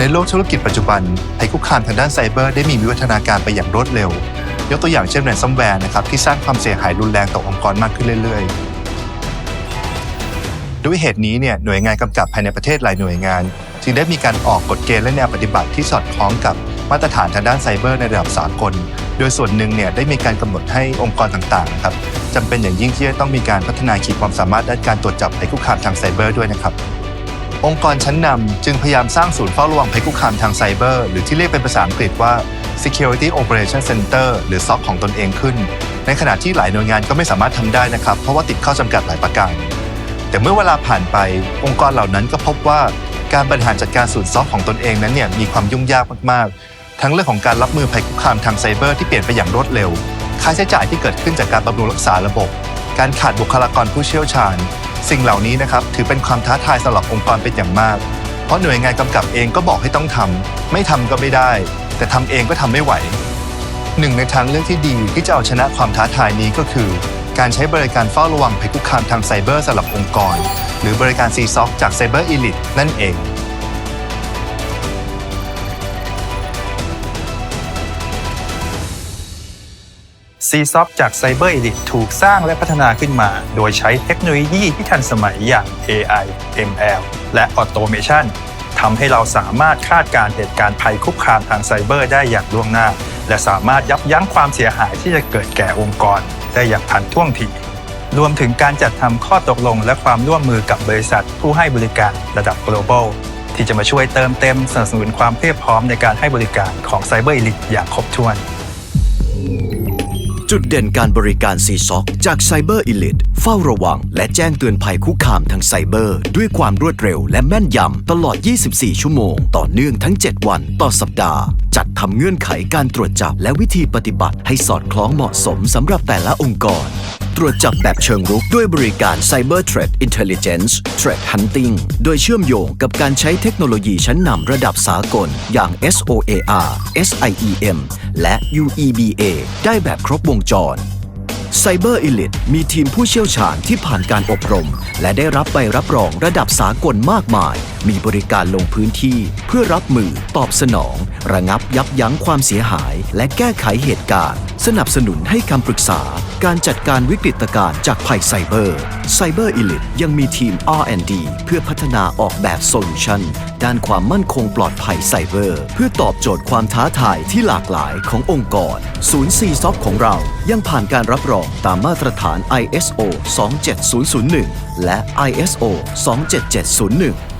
ในโลกธุรกิจปัจจุบันภัยคุกคามทางด้านไซเบอร์ได้มีวิวัฒนาการไปอย่างรวดเร็ว ยกตัวอย่างเช่นแรนซัมแวร์นะครับที่สร้างความเสียหายรุนแรงต่อองค์กรมากขึ้นเรื่อย ๆ ด้วยเหตุนี้เนี่ยหน่วยงานกำกับภายในประเทศหลายหน่วยงาน จึงได้มีการออกกฎเกณฑ์และแนวปฏิบัติที่สอดคล้องกับมาตรฐานทางด้านไซเบอร์ในระดับสากล โดยส่วนหนึ่งเนี่ยได้มีการกำหนดให้องค์กรต่างๆนะครับจำเป็นอย่างยิ่งที่จะต้องมีการพัฒนาขีดความสามารถด้านการตรวจจับภัยคุกคามทางไซเบอร์ด้วยนะครับ องค์กรชั้นนำจึงพยายามสร้างศูนย์เฝ้าระวังภัยคุกคามทางไซเบอร์ หรือที่เรียกเป็นภาษาอังกฤษว่า Security Operation Center หรือ SOC ของตนเองขึ้น ในขณะที่หลายหน่วยงานก็ไม่สามารถทำได้นะครับ เพราะว่าติดข้อจำกัดหลายประการ แต่เมื่อเวลาผ่านไปองค์กรเหล่านั้นก็พบว่าการบริหารจัดการศูนย์ซอฟของตนเองนั้นเนี่ยมีความยุ่งยากมากๆ ทั้งเรื่องของการรับมือภัยคุกคามทางไซเบอร์ที่เปลี่ยนไปอย่างรวดเร็ว ค่าใช้จ่ายที่เกิดขึ้นจากการบำรุงรักษาระบบ การขาดบุคลากรผู้เชี่ยวชาญ สิ่งเหล่านี้นะครับถือเป็นความท้าทายสำหรับองค์กรเป็นอย่างมาก เพราะหน่วยงานกำกับเองก็บอกให้ต้องทำไม่ทำก็ไม่ได้ แต่ทำเองก็ทำไม่ไหวหนึ่งในทางเลือกที่ดีที่จะเอาชนะความท้าทายนี้ก็คือ การใช้บริการเฝ้าระวังภัยคุกคามทางไซเบอร์สำหรับองค์กร หรือบริการซีซ็อกจาก Cyber Elite นั่นเอง c s o f จาก Cyber Elite ถูกสร้างและพัฒนาขึ้นมา โดยใช้เทคโนโลยีที่ทันสมัยอย่าง AI ML และ Automation ทำให้เราสามารถคาดการณ์เหตุการณ์ภัยคุกคามทางไซเบอร์ได้อย่างล่วงหน้า และสามารถยับยั้งความเสียหายที่จะเกิดแก่องค์กร ได้อย่างทันท่วงทีรวมถึงการจัดทำข้อตกลงและความร่วมมือกับบริษัท ผู้ให้บริการระดับ global ที่จะมาช่วยเติมเต็มสนับสนุนความเพียบพร้อมในการให้บริการของ Cyber Elite อย่างครบถ้วน จุดเด่นการบริการซีซ็อกจากไซเบอร์อิลิทเฝ้าระวัง และแจ้งเตือนภัยคุกคามทางไซเบอร์ ด้วยความรวดเร็วและแม่นยำตลอด 24 ชั่วโมง ต่อเนื่องทั้ง 7 วันต่อสัปดาห์ จัดทำเงื่อนไขการตรวจจับและวิธีปฏิบัติให้สอดคล้องเหมาะสมสำหรับแต่ละองค์กร ตรวจจับแบบเชิงรุกด้วยบริการ Cyber Threat Intelligence Threat Hunting โดยเชื่อมโยงกับการใช้เทคโนโลยีชั้นนำระดับสากล อย่าง SOAR SIEM และ UEBA ได้แบบครบวงจร Cyber Elite มีทีมผู้เชี่ยวชาญที่ผ่านการอบรม และได้รับใบรับรองระดับสากลมากมาย มีบริการลงพื้นที่เพื่อรับมือ ตอบสนอง ระงับยับยั้งความเสียหาย และแก้ไขเหตุการณ์ สนับสนุนให้คำปรึกษา การจัดการวิกฤตการณ์จากภัยไซเบอร์ Cyber Elite ยังมีทีม R&D เพื่อพัฒนาออกแบบโซลูชันด้านความมั่นคงปลอดภัยไซเบอร์ เพื่อตอบโจทย์ความท้าทายที่หลากหลายขององค์กรศูนย์ c s o c ของเรายังผ่านการรับรองตามมาตรฐาน ISO 27001 และ ISO 27701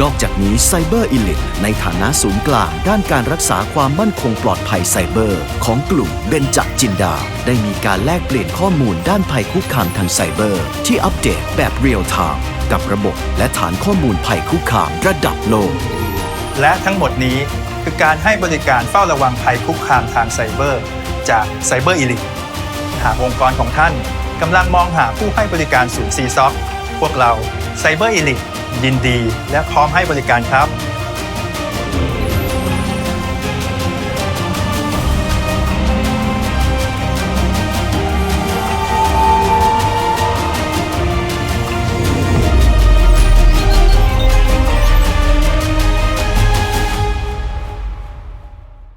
นอกจากนี้ Cyber Elite ในฐานะศูนย์กลาง ด้านการรักษาความมั่นคงปลอดภัยไซเบอร์ ของกลุ่มเบญจจินดา ได้มีการแลกเปลี่ยนข้อมูลด้านภัยคุกคามทางไซเบอร์ ที่อัปเดตแบบเรียลไทม์กับระบบและฐานข้อมูลภัยคุกคามระดับโลก และทั้งหมดนี้คือการให้บริการเฝ้าระวังภัยคุกคามทางไซเบอร์ จาก Cyber Elite หากองค์กรของท่านกำลังมองหาผู้ให้บริการศูนย์ c s o c พวกเรา Cyber Elite ยินดีและพร้อมให้บริการครับ